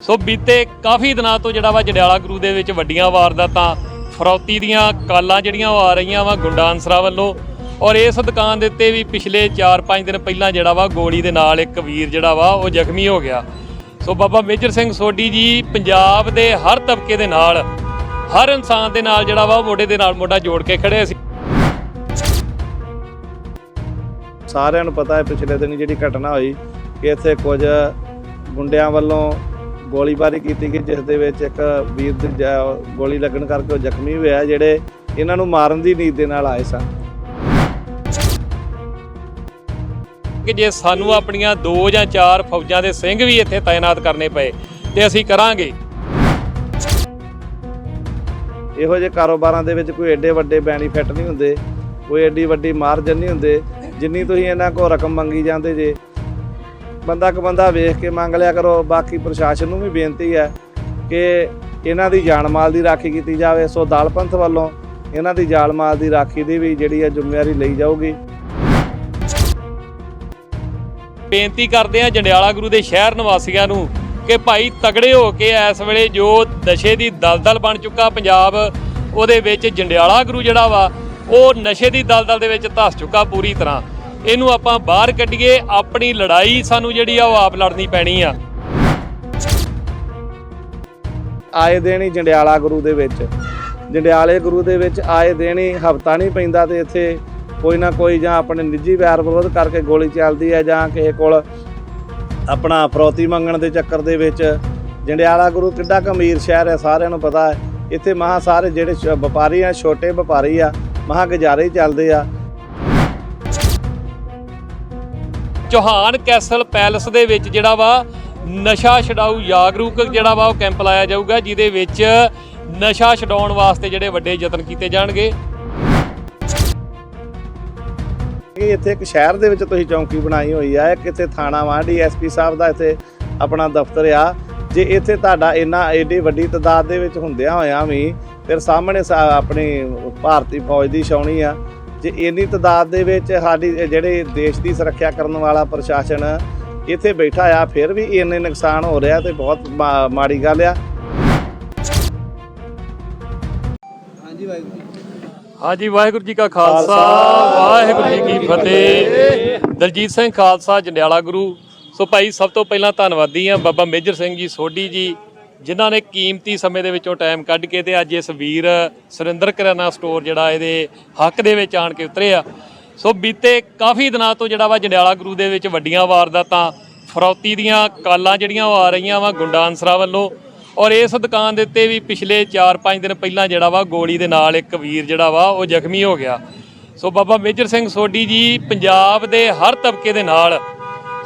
ਸੋ ਬੀਤੇ ਕਾਫੀ ਦਿਨਾਂ ਤੋਂ ਜਿਹੜਾ ਵਾ ਜੜਿਆਲਾ ਗੁਰੂ ਦੇ ਵਿੱਚ ਵੱਡੀਆਂ ਵਾਰਦਾਤਾਂ, ਫਰੌਤੀ ਦੀਆਂ ਕਾਲਾਂ ਜਿਹੜੀਆਂ ਉਹ ਆ ਰਹੀਆਂ ਵਾ ਗੁੰਡਾ ਅਨਸਰਾਂ ਵੱਲੋਂ ਔਰ ਇਸ ਦੁਕਾਨ ਦੇ ਉੱਤੇ ਵੀ ਪਿਛਲੇ 4-5 ਦਿਨ ਪਹਿਲਾਂ ਜਿਹੜਾ ਵਾ ਗੋਲੀ ਦੇ ਨਾਲ ਇੱਕ ਵੀਰ ਜਿਹੜਾ ਵਾ ਉਹ ਜ਼ਖਮੀ ਹੋ ਗਿਆ। ਸੋ ਬਾਬਾ ਮੇਜਰ ਸਿੰਘ ਸੋਢੀ ਜੀ ਪੰਜਾਬ ਦੇ ਹਰ ਤਬਕੇ ਦੇ ਨਾਲ, ਹਰ ਇਨਸਾਨ ਦੇ ਨਾਲ ਜਿਹੜਾ ਵਾ ਮੋਢੇ ਦੇ ਨਾਲ ਮੋਢਾ ਜੋੜ ਕੇ ਖੜੇ ਸੀ। ਸਾਰਿਆਂ ਨੂੰ ਪਤਾ ਹੈ ਪਿਛਲੇ ਦਿਨ ਜਿਹੜੀ ਘਟਨਾ ਹੋਈ ਕਿ ਇੱਥੇ ਕੁਝ ਗੁੰਡਿਆਂ ਵੱਲੋਂ ਗੋਲੀਬਾਰੀ ਕੀਤੀ ਗਈ ਜਿਸ ਦੇ ਵਿੱਚ ਇੱਕ ਵੀਰ ਦੀ ਗੋਲੀ ਲੱਗਣ ਕਰਕੇ ਉਹ ਜ਼ਖਮੀ ਹੋਇਆ ਜਿਹੜੇ ਇਹਨਾਂ ਨੂੰ ਮਾਰਨ ਦੀ ਨੀਤ ਦੇ ਨਾਲ ਆਏ ਸਨ। ਕਿ ਜੇ ਸਾਨੂੰ ਆਪਣੀਆਂ ਦੋ ਜਾਂ ਚਾਰ ਫੌਜਾਂ ਦੇ ਸਿੰਘ ਵੀ ਇੱਥੇ ਤਾਇਨਾਤ ਕਰਨੇ ਪਏ ਤੇ ਅਸੀਂ ਕਰਾਂਗੇ। ਇਹੋ ਜਿਹੇ ਕਾਰੋਬਾਰਾਂ ਦੇ ਵਿੱਚ ਕੋਈ ਐਡੇ ਵੱਡੇ ਬੈਨੀਫਿਟ ਨਹੀਂ ਹੁੰਦੇ ਕੋਈ ਐਡੀ ਵੱਡੀ ਮਾਰਜਨ ਨਹੀਂ ਹੁੰਦੇ ਜਿੰਨੀ ਤੁਸੀਂ ਇਹਨਾਂ ਕੋਲ ਰਕਮ ਮੰਗੀ ਜਾਂਦੇ ਜੇ ਬੰਦਾ ਕ ਬੰਦਾ ਵੇਖ ਕੇ ਮੰਗ ਲਿਆ ਕਰੋ। ਬਾਕੀ ਪ੍ਰਸ਼ਾਸਨ ਨੂੰ ਵੀ ਬੇਨਤੀ ਹੈ ਕਿ ਇਹਨਾਂ ਦੀ ਜਾਨ ਮਾਲ ਦੀ ਰਾਖੀ ਕੀਤੀ ਜਾਵੇ। ਸੋ ਦਾਲ ਪੰਥ ਵੱਲੋਂ ਇਹਨਾਂ ਦੀ ਜਾਨ ਮਾਲ ਦੀ ਰਾਖੀ ਦੀ ਵੀ ਜਿਹੜੀ ਹੈ ਜ਼ਿੰਮੇਵਾਰੀ ਲਈ ਜਾਊਗੀ। ਬੇਨਤੀ ਕਰਦੇ ਆ ਜੰਡਿਆਲਾ ਗੁਰੂ ਦੇ ਸ਼ਹਿਰ ਨਿਵਾਸੀਆਂ ਨੂੰ ਕਿ ਭਾਈ ਤਗੜੇ ਹੋ ਕੇ ਇਸ ਵੇਲੇ ਜੋ ਨਸ਼ੇ ਦੀ ਦਲਦਲ ਬਣ ਚੁੱਕਾ ਪੰਜਾਬ, ਉਹਦੇ ਵਿੱਚ ਜੰਡਿਆਲਾ ਗੁਰੂ ਜਿਹੜਾ ਵਾ, ਉਹ ਨਸ਼ੇ ਦੀ ਦਲਦਲ ਦੇ ਵਿੱਚ ਧਸ ਚੁੱਕਾ ਪੂਰੀ ਤਰ੍ਹਾਂ। ਇਹਨੂੰ ਆਪਾਂ ਬਾਹਰ ਕੱਢੀਏ, ਆਪਣੀ ਲੜਾਈ ਸਾਨੂੰ ਜਿਹੜੀ ਆ ਉਹ ਆਪ ਲੜਨੀ ਪੈਣੀ ਆ। ਆਏ ਦਿਨ ਹੀ ਜੰਡਿਆਲਾ ਗੁਰੂ ਦੇ ਵਿੱਚ। ਜੰਡਿਆਲੇ ਗੁਰੂ ਦੇ ਵਿੱਚ ਆਏ ਦਿਨ ਹੀ ਹਫਤਾ ਨਹੀਂ ਪੈਂਦਾ ਤੇ ਇੱਥੇ ਕੋਈ ਨਾ ਕੋਈ ਜਾਂ ਆਪਣੇ ਨਿੱਜੀ ਵੈਰ ਵਿਰੋਧ ਕਰਕੇ ਗੋਲੀ ਚੱਲਦੀ ਹੈ ਜਾਂ ਕਿਸੇ ਕੋਲ ਆਪਣਾ ਫਰੋਤੀ ਮੰਗਣ ਦੇ ਚੱਕਰ ਦੇ ਵਿੱਚ ਜੰਡਿਆਲਾ ਗੁਰੂ ਕਿੱਡਾ ਕੁ ਸ਼ਹਿਰ ਹੈ, ਸਾਰਿਆਂ ਨੂੰ ਪਤਾ ਹੈ। ਇੱਥੇ ਮਹਾ ਸਾਰੇ ਜਿਹੜੇ ਵਪਾਰੀ ਆ, ਛੋਟੇ ਵਪਾਰੀ ਆ, ਮਹਾ ਗੁਜ਼ਾਰੇ ਚੱਲਦੇ ਆ। ਚੌਹਾਨ ਕੈਸਲ ਪੈਲਸ ਦੇ ਵਿੱਚ ਜਿਹੜਾ ਵਾ, ਨਸ਼ਾ ਛਡਾਊ ਜਾਗਰੂਕ ਜਿਹੜਾ ਵਾ, ਉਹ ਕੈਂਪ ਲਾਇਆ ਜਾਊਗਾ, ਜਿਹਦੇ ਵਿੱਚ ਨਸ਼ਾ ਛਡਾਉਣ ਵਾਸਤੇ ਜਿਹੜੇ ਵੱਡੇ ਯਤਨ ਕੀਤੇ ਜਾਣਗੇ। ਕਿ ਇੱਥੇ ਇੱਕ ਸ਼ਹਿਰ ਦੇ ਵਿੱਚ ਤੁਸੀਂ ਚੌਂਕੀ ਬਣਾਈ ਹੋਈ ਆ, ਇੱਕ ਇੱਥੇ ਥਾਣਾ ਵਾ, ਡੀਐਸਪੀ ਸਾਹਿਬ ਦਾ ਇੱਥੇ ਆਪਣਾ ਦਫ਼ਤਰ ਆ। ਜੇ ਇੱਥੇ ਤੁਹਾਡਾ ਇੰਨਾ ਏਡੀ ਵੱਡੀ ਤਦਾਦ ਦੇ ਵਿੱਚ ਹੁੰਦਿਆਂ ਹੋਇਆ ਵੀ, ਫਿਰ ਸਾਹਮਣੇ ਸਾ- ਆਪਣੀ ਭਾਰਤੀ ਫੌਜ ਦੀ ਛਾਉਣੀ ਆ। ਜੇ ਇੰਨੀ ਤਦਾਦ ਦੇ ਵਿੱਚ ਸਾਡੀ ਜਿਹੜੇ ਦੇਸ਼ ਦੀ ਸੁਰੱਖਿਆ ਕਰਨ ਵਾਲਾ ਪ੍ਰਸ਼ਾਸਨ ਇੱਥੇ ਬੈਠਾ ਆ ਫਿਰ ਵੀ ਇੰਨੇ ਨੁਕਸਾਨ ਹੋ ਰਿਹਾ ਤੇ ਬਹੁਤ ਮਾ- ਮਾੜੀ ਗੱਲ ਆ। ਹਾਂਜੀ ਵਾਹਿਗੁਰੂ ਜੀ ਕਾ ਖਾਲਸਾ ਵਾਹਿਗੁਰੂ ਜੀ ਕੀ ਫਤਿਹ। ਦਲਜੀਤ ਸਿੰਘ ਖਾਲਸਾ ਜੰਡਿਆਲਾ ਗੁਰੂ। ਸੋ ਭਾਈ ਸਭ ਤੋਂ ਪਹਿਲਾਂ ਧੰਨਵਾਦੀ ਆ ਬਾਬਾ ਮੇਜਰ ਸਿੰਘ ਜੀ ਸੋਢੀ ਜੀ। ਜਿਨ੍ਹਾਂ ਨੇ ਕੀਮਤੀ ਸਮੇਂ ਦੇ ਵਿੱਚੋਂ ਟਾਈਮ ਕੱਢ ਕੇ ਤੇ ਅੱਜ ਇਸ ਵੀਰ ਸੁਰਿੰਦਰ ਕਰਿਆਨਾ ਸਟੋਰ ਜਿਹੜਾ ਇਹਦੇ ਹੱਕ ਦੇ ਵਿੱਚ ਆਣ ਕੇ ਉਤਰੇ ਆ ਸੋ ਬੀਤੇ ਕਾਫੀ ਦਿਨਾਂ ਤੋਂ ਜਿਹੜਾ ਵਾ ਜੰਡਿਆਲਾ ਗੁਰੂ ਦੇ ਵਿੱਚ ਵੱਡੀਆਂ ਵਾਰਦਾਤਾਂ, ਫਰੌਤੀ ਦੀਆਂ ਕਾਲਾਂ ਜਿਹੜੀਆਂ ਉਹ ਆ ਰਹੀਆਂ ਵਾ ਗੁੰਡਾ ਅਨਸਰਾਂ ਵੱਲੋਂ ਔਰ ਇਸ ਦੁਕਾਨ ਦੇ ਉੱਤੇ ਵੀ ਪਿਛਲੇ 4-5 ਦਿਨ ਪਹਿਲਾਂ ਜਿਹੜਾ ਵਾ ਗੋਲੀ ਦੇ ਨਾਲ ਇੱਕ ਵੀਰ ਜਿਹੜਾ ਵਾ ਉਹ ਜ਼ਖਮੀ ਹੋ ਗਿਆ। ਸੋ ਬਾਬਾ ਮੇਜਰ ਸਿੰਘ ਸੋਢੀ ਜੀ ਪੰਜਾਬ ਦੇ ਹਰ ਤਬਕੇ ਦੇ ਨਾਲ,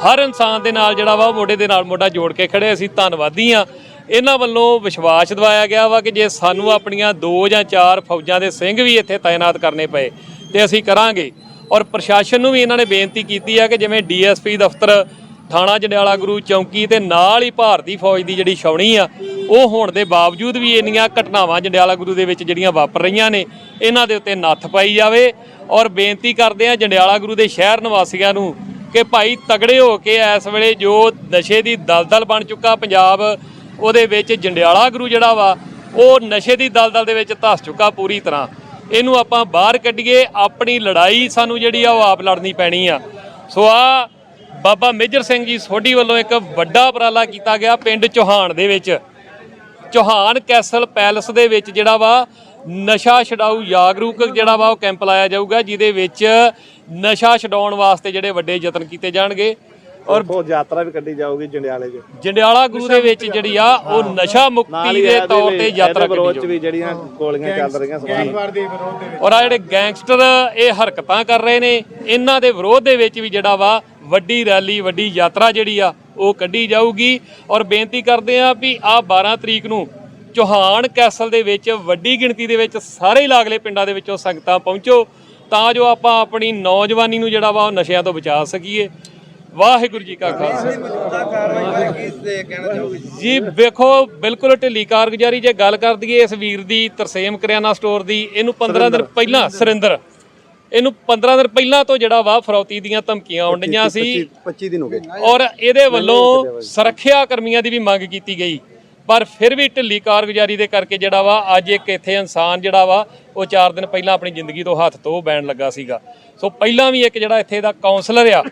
ਹਰ ਇਨਸਾਨ ਦੇ ਨਾਲ ਜਿਹੜਾ ਵਾ ਮੋਢੇ ਦੇ ਨਾਲ ਮੋਢਾ ਜੋੜ ਕੇ ਖੜੇ ਅਸੀਂ ਧੰਨਵਾਦੀ ਆ ਇਹਨਾਂ ਵੱਲੋਂ ਵਿਸ਼ਵਾਸ ਦਿਵਾਇਆ ਗਿਆ ਵਾ ਕਿ ਜੇ ਸਾਨੂੰ ਆਪਣੀਆਂ ਦੋ ਜਾਂ ਚਾਰ ਫੌਜਾਂ ਦੇ ਸਿੰਘ ਵੀ ਇੱਥੇ ਤਾਇਨਾਤ ਕਰਨੇ ਪਏ, ਤੇ ਅਸੀਂ ਕਰਾਂਗੇ। ਔਰ ਪ੍ਰਸ਼ਾਸਨ ਨੂੰ ਵੀ ਇਹਨਾਂ ਨੇ ਬੇਨਤੀ ਕੀਤੀ ਆ ਕਿ ਜਿਵੇਂ ਡੀਐਸਪੀ ਦਫ਼ਤਰ, ਥਾਣਾ ਜੰਡਿਆਲਾ ਗੁਰੂ ਚੌਂਕੀ ਤੇ ਨਾਲ ਹੀ ਭਾਰਤੀ ਫੌਜ ਦੀ ਜਿਹੜੀ ਛਾਉਣੀ ਆ, ਉਹ ਹੋਣ ਦੇ ਬਾਵਜੂਦ ਵੀ ਇੰਨੀਆਂ ਘਟਨਾਵਾਂ ਜੰਡਿਆਲਾ ਗੁਰੂ ਦੇ ਵਿੱਚ ਜਿਹੜੀਆਂ ਵਾਪਰ ਰਹੀਆਂ ਨੇ, ਇਹਨਾਂ ਦੇ ਉੱਤੇ ਨੱਥ ਪਾਈ ਜਾਵੇ। ਔਰ ਬੇਨਤੀ ਕਰਦੇ ਆ ਜੰਡਿਆਲਾ ਗੁਰੂ ਦੇ ਸ਼ਹਿਰ ਨਿਵਾਸੀਆਂ ਨੂੰ ਕਿ ਭਾਈ ਤਗੜੇ ਹੋ ਕੇ ਇਸ ਵੇਲੇ ਜੋ ਨਸ਼ੇ ਦੀ ਦਲਦਲ ਬਣ ਚੁੱਕਾ ਪੰਜਾਬ ਉਹਦੇ ਵਿੱਚ ਜੰਡਿਆਲਾ ਗੁਰੂ ਜਿਹੜਾ ਵਾ, ਉਹ ਨਸ਼ੇ ਦੀ ਦਲਦਲ ਦੇ ਵਿੱਚ ਧਸ ਚੁੱਕਾ ਪੂਰੀ ਤਰ੍ਹਾਂ। ਇਹਨੂੰ ਆਪਾਂ ਬਾਹਰ ਕੱਢੀਏ, ਆਪਣੀ ਲੜਾਈ ਸਾਨੂੰ ਜਿਹੜੀ ਆ ਉਹ ਆਪ ਲੜਨੀ ਪੈਣੀ ਆ। ਸੋ ਆ ਬਾਬਾ ਮੇਜਰ ਸਿੰਘ ਜੀ ਸੋਢੀ ਵੱਲੋਂ ਇੱਕ ਵੱਡਾ ਉਪਰਾਲਾ ਕੀਤਾ ਗਿਆ ਪਿੰਡ ਚੌਹਾਨ ਦੇ ਵਿੱਚ। ਚੌਹਾਨ ਕੈਸਲ ਪੈਲਸ ਦੇ ਵਿੱਚ ਜਿਹੜਾ ਵਾ, ਨਸ਼ਾ ਛਡਾਊ ਜਾਗਰੂਕ ਜਿਹੜਾ ਵਾ ਉਹ ਕੈਂਪ ਲਾਇਆ ਜਾਊਗਾ, ਜਿਹਦੇ ਵਿੱਚ ਨਸ਼ਾ ਛਡਾਉਣ ਵਾਸਤੇ ਜਿਹੜੇ ਵੱਡੇ ਯਤਨ ਕੀਤੇ ਜਾਣਗੇ। ਔਰ ਬਹੁਤ ਯਾਤਰਾ ਵੀ ਕੱਢੀ ਜਾਊਗੀ ਜੰਡਿਆਲੇ 'ਚ। ਜੰਡਿਆਲਾ ਗੁਰੂ ਦੇ ਵਿੱਚ ਜਿਹੜੀ ਆ ਉਹ ਨਸ਼ਾ ਮੁਕਤੀ ਦੇ ਤੌਰ ਤੇ ਯਾਤਰਾ 'ਚ ਜਾਊਗੀ। ਵੀ ਜਿਹੜੀਆਂ ਗੋਲੀਆਂ ਚੱਲ ਰਹੀਆਂ ਸਮਾਨ ਔਰ ਆ ਜਿਹੜੇ ਗੈਂਗਸਟਰ ਇਹ ਹਰਕਤਾਂ ਕਰ ਰਹੇ ਨੇ। ਇਹਨਾਂ ਦੇ ਵਿਰੋਧ ਦੇ ਵਿੱਚ ਵੀ ਜਿਹੜਾ ਵਾ ਵੱਡੀ ਰੈਲੀ ਵੱਡੀ ਯਾਤਰਾ ਜਿਹੜੀ ਆ ਉਹ ਕੱਢੀ ਜਾਊਗੀ। ਔਰ ਬੇਨਤੀ ਕਰਦੇ ਆ ਵੀ ਆ 12 ਤਰੀਕ ਨੂੰ ਚੌਹਾਨ ਕੈਸਲ ਦੇ ਵਿੱਚ ਵੱਡੀ ਗਿਣਤੀ ਦੇ ਵਿੱਚ ਸਾਰੇ ਲਾਗਲੇ ਪਿੰਡਾਂ ਦੇ ਵਿੱਚੋਂ ਸੰਗਤਾਂ ਪਹੁੰਚੋ। ਤਾਂ ਜੋ ਆਪਾਂ ਆਪਣੀ ਨੌਜਵਾਨੀ ਨੂੰ ਜਿਹੜਾ ਵਾ ਉਹ ਨਸ਼ਿਆਂ ਤੋਂ ਬਚਾ ਸਕੀਏ। ਵਾਹਿਗੁਰੂ ਜੀ ਕਾ ਖਾਲਸਾ। ਜੀ ਵੇਖੋ ਬਿਲਕੁਲ ਢਿੱਲੀ ਕਾਰਗੁਜ਼ਾਰੀ ਜੇ ਗੱਲ ਕਰ ਦਈਏ ਇਸ ਵੀਰ ਦੀ ਤਰਸੇਮ ਕਰਿਆਨਾ ਸਟੋਰ ਦੀ ਇਹਨੂੰ 15 ਦਿਨ ਪਹਿਲਾਂ ਸੁਰਿੰਦਰ ਇਹਨੂੰ 15 ਦਿਨ ਪਹਿਲਾਂ ਤੋਂ ਜਿਹੜਾ ਵਾ ਫਰੌਤੀ ਦੀਆਂ ਧਮਕੀਆਂ ਆਉਣ ਡਈਆਂ ਸੀ। 25 ਦਿਨ ਹੋ ਗਏ। ਔਰ ਇਹਦੇ ਵੱਲੋਂ ਸੁਰੱਖਿਆ ਕਰਮੀਆਂ ਦੀ ਵੀ ਮੰਗ ਕੀਤੀ ਗਈ। ਪਰ ਫਿਰ ਵੀ ਢਿੱਲੀ ਕਾਰਗੁਜ਼ਾਰੀ ਦੇ ਕਰਕੇ ਜਿਹੜਾ ਵਾ ਅੱਜ ਇੱਕ ਇੱਥੇ ਇਨਸਾਨ ਜਿਹੜਾ ਵਾ ਉਹ 4 ਦਿਨ ਪਹਿਲਾਂ ਆਪਣੀ ਜ਼ਿੰਦਗੀ ਤੋਂ ਹੱਥ ਤੋਂ ਬੈਣ ਲੱਗਾ ਸੀਗਾ। ਸੋ ਪਹਿਲਾਂ ਵੀ ਇੱਕ ਜਿਹੜਾ ਇੱਥੇ ਦਾ ਕਾਉਂਸਲਰ ਆ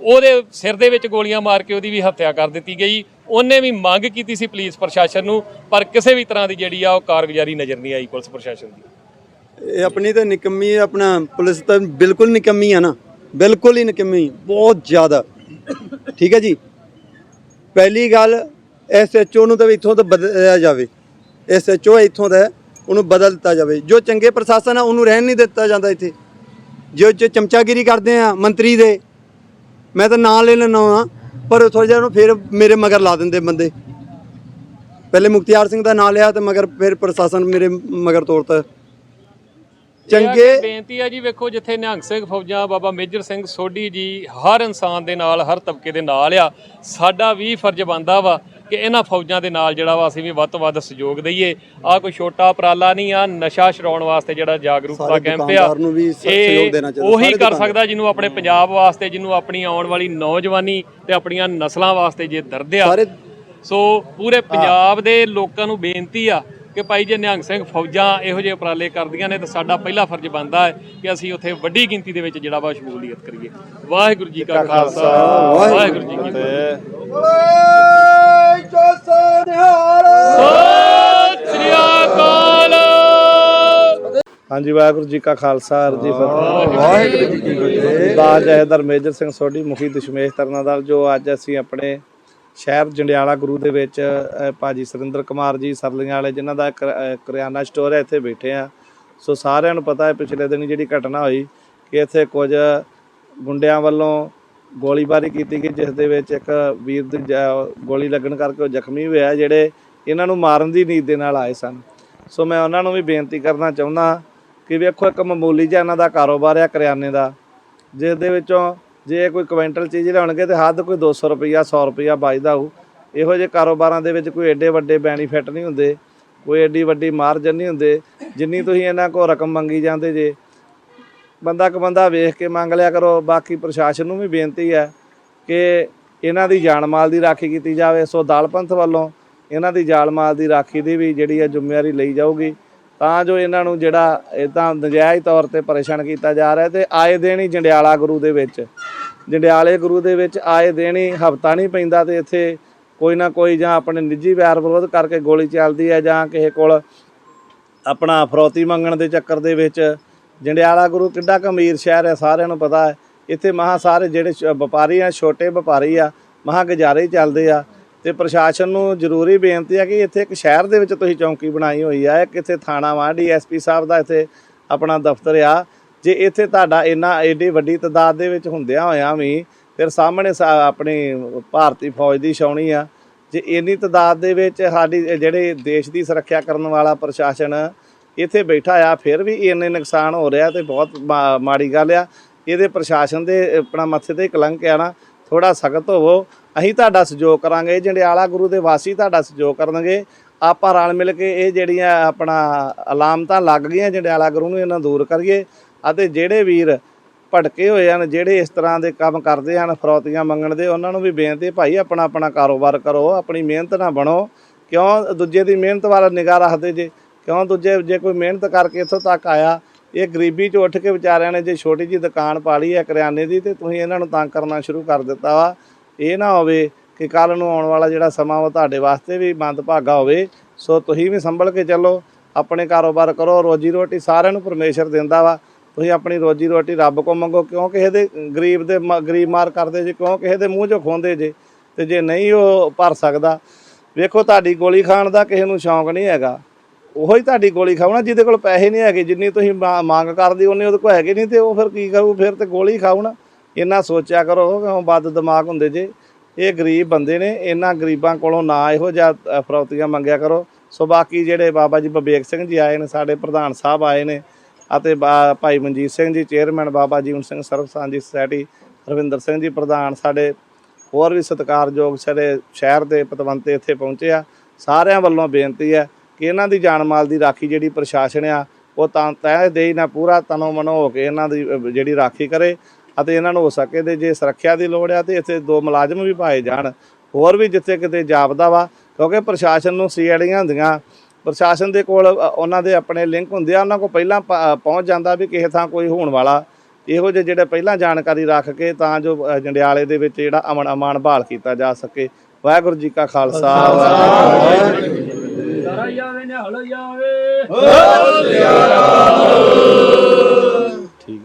ਉਹਦੇ ਸਿਰ ਦੇ ਵਿੱਚ ਗੋਲੀਆਂ ਮਾਰ ਕੇ ਉਹਦੀ ਵੀ ਹੱਤਿਆ ਕਰ ਦਿੱਤੀ ਗਈ। ਉਹਨੇ ਵੀ ਮੰਗ ਕੀਤੀ ਸੀ ਪੁਲਿਸ ਪ੍ਰਸ਼ਾਸਨ ਨੂੰ, ਪਰ ਕਿਸੇ ਵੀ ਤਰ੍ਹਾਂ ਦੀ ਜਿਹੜੀ ਆ ਉਹ ਕਾਰਗੁਜ਼ਾਰੀ ਨਜ਼ਰ ਨਹੀਂ ਆਈ ਪੁਲਿਸ ਪ੍ਰਸ਼ਾਸਨ ਦੀ। ਇਹ ਆਪਣੀ ਤਾਂ ਨਿਕੰਮੀ ਆਪਣਾ ਪੁਲਿਸ ਤਾਂ ਬਿਲਕੁਲ ਨਿਕੰਮੀ ਆ ਨਾ। ਬਿਲਕੁਲ ਹੀ ਨਿਕੰਮੀ, ਬਹੁਤ ਜ਼ਿਆਦਾ। ਠੀਕ ਹੈ ਜੀ? ਪਹਿਲੀ ਗੱਲ ਐਸਐਚਓ ਨੂੰ ਤਾਂ ਇੱਥੋਂ ਤੋਂ ਬਦਲਿਆ ਜਾਵੇ। ਐਸਐਚਓ ਇੱਥੋਂ ਦਾ ਉਹਨੂੰ ਬਦਲ ਦਿੱਤਾ ਜਾਵੇ। ਜੋ ਚੰਗੇ ਪ੍ਰਸ਼ਾਸਨ ਆ, ਉਹਨੂੰ ਰਹਿਣ ਨਹੀਂ ਦਿੱਤਾ ਜਾਂਦਾ ਇੱਥੇ। ਜੋ ਚਮਚਾਗਿਰੀ ਕਰਦੇ ਆ ਮੰਤਰੀ ਦੇ ਮੈਂ ਤਾਂ ਨਾਂ ਲੈ ਲੈਣਾ ਹਾਂ, ਪਰ ਥੋੜਾ ਜਿਹਾ ਉਹਨੂੰ ਫਿਰ ਮੇਰੇ ਮਗਰ ਲਾ ਦਿੰਦੇ ਬੰਦੇ। ਪਹਿਲੇ ਮੁਖਤਿਆਰ ਸਿੰਘ ਦਾ ਨਾਂ ਲਿਆ ਤੇ ਮਗਰ ਫਿਰ ਪ੍ਰਸ਼ਾਸਨ ਮੇਰੇ ਮਗਰ ਤੋਰਤਾ। ਚੰਗੇ ਬੇਨਤੀ ਆ ਜੀ, ਵੇਖੋ ਜਿੱਥੇ ਨਿਹੰਗ ਸਿੰਘ ਫੌਜਾਂ, ਬਾਬਾ ਮੇਜਰ ਸਿੰਘ ਸੋਢੀ ਜੀ ਹਰ ਇਨਸਾਨ ਦੇ ਨਾਲ, ਹਰ ਤਬਕੇ ਦੇ ਨਾਲ ਆ, ਸਾਡਾ ਵੀ ਫਰਜ਼ ਬਣਦਾ ਵਾ ਕਿ ਇਹਨਾਂ ਫੌਜਾਂ ਦੇ ਨਾਲ ਜਿਹੜਾ ਵਾ ਅਸੀਂ ਵੀ ਵੱਧ ਤੋਂ ਵੱਧ ਸਹਿਯੋਗ ਦਈਏ। ਆ ਕੋਈ ਛੋਟਾ ਉਪਰਾਲਾ ਨਹੀਂ ਆ ਨਸ਼ਾ ਛਡਾਉਣ ਵਾਸਤੇ ਜਿਹੜਾ ਜਾਗਰੂਕਤਾ ਕੈਂਪ ਆ ਦੁਕਾਨਦਾਰ ਨੂੰ ਵੀ ਸ- ਸਹਿਯੋਗ ਦੇਣਾ ਚਾਹੀਦਾ, ਉਹੀ ਕਰ। ਸਕਦਾ ਜਿਹਨੂੰ ਆਪਣੇ ਪੰਜਾਬ ਵਾਸਤੇ ਜਿਹਨੂੰ ਆਪਣੀ ਆਉਣ ਵਾਲੀ ਨੌਜਵਾਨੀ ਤੇ ਆਪਣੀਆਂ ਨਸਲਾਂ ਵਾਸਤੇ ਜੇ ਦਰਦ ਆ। ਸਾਰੇ ਸੋ ਪੂਰੇ ਪੰਜਾਬ ਦੇ ਲੋਕਾਂ ਨੂੰ ਬੇਨਤੀ ਆ ਕਿ ਭਾਈ ਜੇ ਨਿਹੰਗ ਸਿੰਘ ਫੌਜਾਂ ਇਹੋ ਜਿਹੇ ਉਪਰਾਲੇ ਕਰਦੀਆਂ ਨੇ ਤਾਂ ਸਾਡਾ ਪਹਿਲਾ ਫਰਜ਼ ਬਣਦਾ ਹੈ ਕਿ ਅਸੀਂ ਉੱਥੇ ਵੱਡੀ ਗਿਣਤੀ ਦੇ ਵਿੱਚ ਜਿਹੜਾ ਵਾ ਸ਼ਮੂਲੀਅਤ ਕਰੀਏ। ਵਾਹਿਗੁਰੂ ਜੀ ਕਾ ਖਾਲਸਾ ਵਾਹਿਗੁਰੂ ਜੀ ਕੀ ਫਤਿਹ। ਹਾਂਜੀ ਵਾਹਿਗੁਰੂ ਜੀ ਕਾ ਖਾਲਸਾ ਜੀ ਫਤਿਹ। ਵਾਹਿਗੁਰੂ ਜੀ ਕੀ ਫਤਿਹ। ਬਾਜ ਜਹਦਰ ਮੇਜਰ ਸਿੰਘ ਸੋਢੀ ਮੁਖੀ ਦਸ਼ਮੇਸ਼ ਤਰਨਾਦਲ ਜੋ ਅੱਜ ਅਸੀਂ ਆਪਣੇ ਸ਼ਹਿਰ ਜੰਡਿਆਲਾ ਗੁਰੂ ਦੇ ਵਿੱਚ ਭਾਜੀ ਸੁਰਿੰਦਰ ਕੁਮਾਰ ਜੀ ਸਰਲੀਆਂ ਵਾਲੇ ਜਿਨ੍ਹਾਂ ਦਾ ਕਰਿਆਨਾ ਸਟੋਰ ਹੈ ਇੱਥੇ ਬੈਠੇ ਆ ਸੋ ਸਾਰਿਆਂ ਨੂੰ ਪਤਾ ਹੈ ਪਿਛਲੇ ਦਿਨੀ ਜਿਹੜੀ ਘਟਨਾ ਹੋਈ ਕਿ ਇੱਥੇ ਕੁਝ ਗੁੰਡਿਆਂ ਵੱਲੋਂ ਗੋਲੀਬਾਰੀ ਕੀਤੀ ਗਈ ਜਿਸ ਦੇ ਵਿੱਚ ਇੱਕ ਵੀਰ ਦੀ ਗੋਲੀ ਲੱਗਣ ਕਰਕੇ ਉਹ ਜ਼ਖਮੀ ਹੋਇਆ ਜਿਹੜੇ ਇਹਨਾਂ ਨੂੰ ਮਾਰਨ ਦੀ ਨੀਤ ਦੇ ਨਾਲ ਆਏ ਸਨ। ਸੋ ਮੈਂ ਉਹਨਾਂ ਨੂੰ ਵੀ ਬੇਨਤੀ ਕਰਨਾ ਚਾਹੁੰਦਾ ਕਿ ਵੇਖੋ ਇੱਕ ਮਾਮੂਲੀ ਜਿਹਾ ਇਹਨਾਂ ਦਾ ਕਾਰੋਬਾਰ ਆ ਕਰਿਆਨੇ ਦਾ ਜਿਸ ਦੇ ਵਿੱਚੋਂ ਜੇ ਕੋਈ ਕੁਇੰਟਲ ਚੀਜ਼ ਲਿਆਉਣਗੇ ਤੇ ਹੱਦ ਕੋਈ 200 ਰੁਪਈਆ 100 ਰੁਪਈਆ ਬਚਦਾ ਹੋਊ। ਇਹੋ ਜਿਹੇ ਕਾਰੋਬਾਰਾਂ ਦੇ ਵਿੱਚ ਕੋਈ ਐਡੇ ਵੱਡੇ ਬੈਨੀਫਿਟ ਨਹੀਂ ਹੁੰਦੇ, ਕੋਈ ਐਡੀ ਵੱਡੀ ਮਾਰਜਨ ਨਹੀਂ ਹੁੰਦੇ, ਜਿੰਨੀ ਤੁਸੀਂ ਇਹਨਾਂ ਕੋਲ ਰਕਮ ਮੰਗੀ ਜਾਂਦੇ ਜੇ। ਬੰਦਾ ਕ ਬੰਦਾ ਵੇਖ ਕੇ ਮੰਗ ਲਿਆ ਕਰੋ, ਬਾਕੀ ਪ੍ਰਸ਼ਾਸਨ ਨੂੰ ਵੀ ਬੇਨਤੀ ਹੈ ਕਿ ਇਹਨਾਂ ਦੀ ਜਾਨ ਮਾਲ ਦੀ ਰਾਖੀ ਕੀਤੀ ਜਾਵੇ। ਸੋ ਦਲ ਪੰਥ ਵੱਲੋਂ ਇਹਨਾਂ ਦੀ ਜਾਨ ਮਾਲ ਦੀ ਰਾਖੀ ਦੀ ਵੀ ਜਿਹੜੀ ਹੈ ਜ਼ਿੰਮੇਵਾਰੀ ਲਈ ਜਾਊਗੀ। ਤਾਂ ਜੋ ਇਹਨਾਂ ਨੂੰ ਜਿਹੜਾ ਇਦਾਂ ਨਜਾਇਜ਼ ਤੌਰ ਤੇ ਪਰੇਸ਼ਾਨ ਕੀਤਾ ਜਾ ਰਿਹਾ ਤੇ ਆਏ ਦਿਨ ਹੀ ਜੰਡਿਆਲਾ ਗੁਰੂ ਦੇ ਵਿੱਚ, ਜੰਡਿਆਲੇ ਗੁਰੂ ਦੇ ਵਿੱਚ ਆਏ ਦਿਨ ਹੀ ਹਫਤਾ ਨਹੀਂ ਪੈਂਦਾ ਤੇ ਇੱਥੇ ਕੋਈ ਨਾ ਕੋਈ ਜਾਂ ਆਪਣੇ ਨਿੱਜੀ ਵੈਰ ਵਿਰੋਧ ਕਰਕੇ ਗੋਲੀ ਚੱਲਦੀ ਹੈ ਜਾਂ ਕਿਸੇ ਕੋਲ ਆਪਣਾ ਫਰੋਤੀ ਮੰਗਣ ਦੇ ਚੱਕਰ ਦੇ ਵਿੱਚ ਜੰਡਿਆਲਾ ਗੁਰੂ ਕਿੱਡਾ ਕੁ ਸ਼ਹਿਰ ਹੈ, ਸਾਰਿਆਂ ਨੂੰ ਪਤਾ ਹੈ। ਇੱਥੇ ਮਹਾ ਸਾਰੇ ਜਿਹੜੇ ਵਪਾਰੀ ਆ, ਛੋਟੇ ਵਪਾਰੀ ਆ, ਮਹਾ ਗੁਜ਼ਾਰੇ ਚੱਲਦੇ ਆ। ਤੇ ਪ੍ਰਸ਼ਾਸਨ ਨੂੰ ਜ਼ਰੂਰੀ ਬੇਨਤੀ ਆ ਕਿ ਇੱਥੇ ਇੱਕ ਸ਼ਹਿਰ ਦੇ ਵਿੱਚ ਤੁਸੀਂ ਚੌਂਕੀ ਬਣਾਈ ਹੋਈ ਆ, ਇੱਕ ਇੱਥੇ ਥਾਣਾ ਵਾ, ਡੀਐਸਪੀ ਸਾਹਿਬ ਦਾ ਇੱਥੇ ਆਪਣਾ ਦਫ਼ਤਰ ਆ। ਜੇ ਇੱਥੇ ਤੁਹਾਡਾ ਇੰਨਾ ਏਡੀ ਵੱਡੀ ਤਦਾਦ ਦੇ ਵਿੱਚ ਹੁੰਦਿਆਂ ਹੋਇਆਂ ਵੀ ਫਿਰ ਸਾਹਮਣੇ ਸਾ- ਆਪਣੀ ਭਾਰਤੀ ਫੌਜ ਦੀ ਛਾਉਣੀ ਆ। ਜੇ ਇੰਨੀ ਤਦਾਦ ਦੇ ਵਿੱਚ ਸਾਡੀ ਜਿਹੜੇ ਦੇਸ਼ ਦੀ ਸੁਰੱਖਿਆ ਕਰਨ ਵਾਲਾ ਪ੍ਰਸ਼ਾਸਨ ਇੱਥੇ ਬੈਠਾ ਆ, ਫਿਰ ਵੀ ਇੰਨੇ ਨੁਕਸਾਨ ਹੋ ਰਿਹਾ ਤੇ ਬਹੁਤ ਮਾ- ਮਾੜੀ ਗੱਲ ਆ। ਇਹਦੇ ਪ੍ਰਸ਼ਾਸਨ ਦੇ ਆਪਣਾ ਮੱਥੇ ਤੇ ਕਲੰਕ ਆ ਨਾ ਥੋੜਾ ਸਖਤ ਹੋਵੋ। ਅਸੀਂ ਤੁਹਾਡਾ ਸਹਿਯੋਗ ਕਰਾਂਗੇ। ਜੰਡਿਆਲਾ ਗੁਰੂ ਦੇ ਵਾਸੀ ਤੁਹਾਡਾ ਸਹਿਯੋਗ ਕਰਨਗੇ। ਆਪਾਂ ਰਲ ਮਿਲ ਕੇ ਇਹ ਜਿਹੜੀਆਂ ਆਪਣਾ ਅਲਾਮਤਾਂ ਲੱਗ ਗਈਆਂ ਜੰਡਿਆਲਾ ਗੁਰੂ ਨੂੰ ਇਹਨਾਂ ਦੂਰ ਕਰੀਏ ਅਤੇ ਜਿਹੜੇ ਵੀਰ ਭਟਕੇ ਹੋਏ ਹਨ, ਜਿਹੜੇ ਇਸ ਤਰ੍ਹਾਂ ਦੇ ਕੰਮ ਕਰਦੇ ਹਨ, ਫਰੌਤੀਆਂ ਮੰਗਣ ਦੇ, ਉਹਨਾਂ ਨੂੰ ਵੀ ਬੇਨਤੀ ਭਾਈ ਆਪਣਾ ਆਪਣਾ ਕਾਰੋਬਾਰ ਕਰੋ, ਆਪਣੀ ਮਿਹਨਤ ਨਾਲ ਬਣੋ। ਕਿਉਂ? ਦੂਜੇ ਦੀ ਮਿਹਨਤ ਵੱਲ ਨਿਗਾਹ ਰੱਖਦੇ ਜੇ। ਕਿਉਂ? ਦੂਜੇ ਜੇ ਕੋਈ ਮਿਹਨਤ ਕਰਕੇ ਇੱਥੋਂ ਤੱਕ ਆਇਆ ਇਹ ਗਰੀਬੀ 'ਚੋਂ ਉੱਠ ਕੇ ਵਿਚਾਰਿਆਂ ਨੇ ਜੇ ਛੋਟੀ ਜੀ ਦੁਕਾਨ ਪਾ ਲਈ ਹੈ ਕਰਿਆਨੇ ਦੀ, ਤੇ ਤੁਸੀਂ ਇਹਨਾਂ ਨੂੰ ਤੰਗ ਕਰਨਾ ਸ਼ੁਰੂ ਕਰ ਦਿੱਤਾ ਵਾ। ਇਹ ਨਾ ਹੋਵੇ ਕਿ ਕੱਲ ਨੂੰ ਆਉਣ ਵਾਲਾ ਜਿਹੜਾ ਸਮਾਂ ਉਹ ਤੁਹਾਡੇ ਵਾਸਤੇ ਵੀ ਮੰਦਭਾਗਾ ਹੋਵੇ। ਸੋ ਤੁਸੀਂ ਵੀ ਸੰਭਲ ਕੇ ਚੱਲੋ, ਆਪਣੇ ਕਾਰੋਬਾਰ ਕਰੋ, ਰੋਜੀ ਰੋਟੀ ਸਾਰਿਆਂ ਨੂੰ ਪਰਮੇਸ਼ਰ ਦਿੰਦਾ ਵਾ। ਤੁਸੀਂ ਆਪਣੀ ਰੋਜੀ ਰੋਟੀ ਰੱਬ ਕੋ ਮੰਗੋ, ਕਿਉਂ ਕਿਸੇ ਦੇ ਗਰੀਬ ਦੇ ਗਰੀਬ ਮਾਰ ਕਰਦੇ ਜੇ, ਕਿਉਂ ਕਿਸੇ ਦੇ ਮੂੰਹ 'ਚੋਂ ਖੋਂਦੇ ਜੇ, ਤੇ ਜੇ ਨਹੀਂ ਉਹ ਭਰ ਸਕਦਾ। ਵੇਖੋ ਤੁਹਾਡੀ ਗੋਲੀ ਖਾਣ ਦਾ ਕਿਸੇ ਨੂੰ ਸ਼ੌਂਕ ਨਹੀਂ ਹੈਗਾ। ਉਹੀ ਤੁਹਾਡੀ ਗੋਲੀ ਖਾਓ ਨਾ ਜਿਹਦੇ ਕੋਲ ਪੈਸੇ ਨਹੀਂ ਹੈਗੇ ਜਿੰਨੀ ਤੁਸੀਂ ਮਾ- ਮੰਗ ਕਰਦੇ ਉਹਨੇ ਉਹਦੇ ਕੋਲ ਹੈਗੇ ਨਹੀਂ ਤੇ ਉਹ ਫਿਰ ਕੀ ਕਰੂ ਫਿਰ ਤੇ ਗੋਲੀ ਖਾਓ ਨਾ। ਇੰਨਾ ਸੋਚਿਆ ਕਰੋ ਕਿਉਂ ਵੱਧ ਦਿਮਾਗ ਹੁੰਦੇ ਜੇ। ਇਹ ਗਰੀਬ ਬੰਦੇ ਨੇ ਇਹਨਾਂ ਗਰੀਬਾਂ ਕੋਲੋਂ ਨਾ ਇਹੋ ਜਿਹਾ ਅ, ਫਰੌਤੀਆਂ ਮੰਗਿਆ ਕਰੋ। ਸੋ ਬਾਕੀ ਜਿਹੜੇ ਬਾਬਾ ਜੀ ਬਬੇਕ ਸਿੰਘ ਜੀ ਆਏ ਨੇ ਸਾਡੇ ਪ੍ਰਧਾਨ ਸਾਹਿਬ ਆਏ ਨੇ ਅਤੇ ਬਾ- ਭਾਈ ਮਨਜੀਤ ਸਿੰਘ ਜੀ ਚੇਅਰਮੈਨ ਬਾਬਾ ਜੀਵਨ ਸਿੰਘ ਸਰਬ ਜੀ ਸੁਸਾਇਟੀ ਰਵਿੰਦਰ ਸਿੰਘ ਜੀ ਪ੍ਰਧਾਨ ਸਾਡੇ ਹੋਰ ਵੀ ਸਤਿਕਾਰਯੋਗ ਸਾਡੇ ਸ਼ਹਿਰ ਦੇ ਪਤਵੰਤੇ ਇੱਥੇ ਪਹੁੰਚੇ ਆ। ਸਾਰਿਆਂ ਵੱਲੋਂ ਬੇਨਤੀ ਹੈ ਕਿ ਇਹਨਾਂ ਦੀ ਜਾਨ ਮਾਲ ਦੀ ਰਾਖੀ ਜਿਹੜੀ ਪ੍ਰਸ਼ਾਸਨ ਆ ਉਹ ਤਾਂ ਤੈ ਦੇਈ ਨਾ ਪੂਰਾ ਤਨੋ ਮਨੋ ਹੋ ਕੇ ਇਹਨਾਂ ਦੀ ਜਿਹੜੀ ਰਾਖੀ ਕਰੇ ਅਤੇ ਇਹਨਾਂ ਨੂੰ ਹੋ ਸਕੇ ਤੇ ਜੇ ਸੁਰੱਖਿਆ ਦੀ ਲੋੜ ਆ ਤੇ ਇੱਥੇ ਦੋ ਮੁਲਾਜ਼ਮ ਵੀ ਪਾਏ ਜਾਣ ਹੋਰ ਵੀ ਜਿੱਥੇ ਕਿਤੇ ਜਾਪਦਾ ਵਾ ਕਿਉਂਕਿ ਪ੍ਰਸ਼ਾਸਨ ਨੂੰ ਸੀਆਈਡੀਆਂ ਹੁੰਦੀਆਂ ਪ੍ਰਸ਼ਾਸਨ ਦੇ ਕੋਲ ਉਹਨਾਂ ਦੇ ਆਪਣੇ ਲਿੰਕ ਹੁੰਦੇ ਆ ਉਹਨਾਂ ਕੋਲ ਪਹਿਲਾਂ ਪਹੁੰਚ ਜਾਂਦਾ ਵੀ ਕਿਸੇ ਥਾਂ ਕੋਈ ਹੋਣ ਵਾਲਾ ਇਹੋ ਜਿਹੇ ਜਿਹੜੇ ਪਹਿਲਾਂ ਜਾਣਕਾਰੀ ਰੱਖ ਕੇ ਤਾਂ ਜੋ ਜੰਡਿਆਲੇ ਦੇ ਵਿੱਚ ਜਿਹੜਾ ਅਮਨ ਅਮਾਨ ਬਹਾਲ ਕੀਤਾ ਜਾ ਸਕੇ। ਵਾਹਿਗੁਰੂ ਜੀ ਕਾ ਖਾਲਸਾ ਵਾਹਿਗੁਰੂ ਜੀ ਕੀ ਫਤਿਹ। ਕਰਾ ਜਾਵੇ ਨਿਹਲ ਜਾਵੇ